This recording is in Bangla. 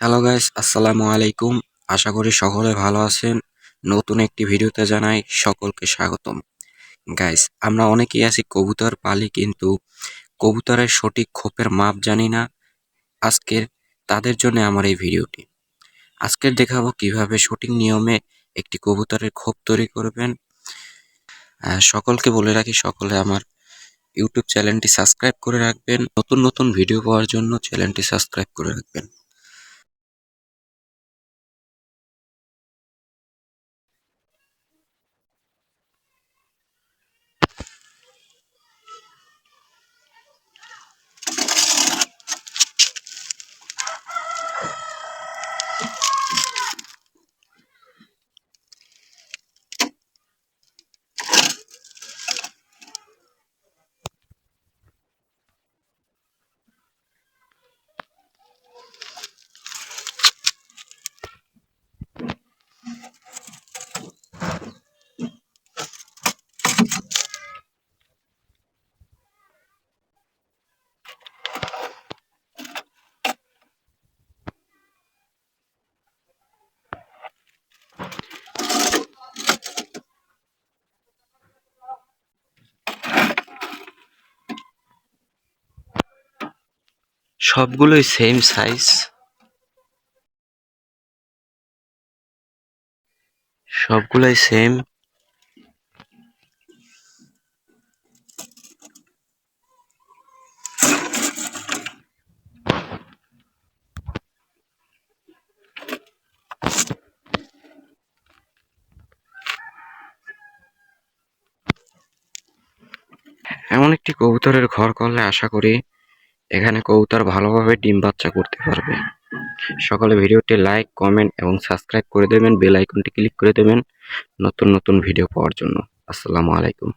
হ্যালো গাইস আসসালামু আলাইকুম। আশা করি সকলে ভালো আছেন। নতুন একটি ভিডিওতে জানাই সকলকে স্বাগতম। গাইস আমরা অনেকেই আছি কবুতর পালি, কিন্তু কবুতরের সঠিক খোপের মাপ জানি না। আজকের তাদের জন্য আমার এই ভিডিওটি। আজকের দেখাবো কীভাবে সঠিক নিয়মে একটি কবুতরের খোপ তৈরি করবেন। সকলকে বলে রাখি, সকলে আমার ইউটিউব চ্যানেলটি সাবস্ক্রাইব করে রাখবেন। নতুন নতুন ভিডিও পাওয়ার জন্য চ্যানেলটি সাবস্ক্রাইব করে রাখবেন। সবগুলোই সেম সাইজ সবগুলোই সেম এমন একটি কবুতরের ঘর করলে আশা করি এখানে কবুতর ভালোভাবে ডিম বাচ্চা করতে পারবে। সকলে ভিডিওটি লাইক, কমেন্ট এবং সাবস্ক্রাইব করে দেবেন। বেল আইকনটি ক্লিক করে দেবেন নতুন নতুন ভিডিও পাওয়ার জন্য। আসসালামু আলাইকুম।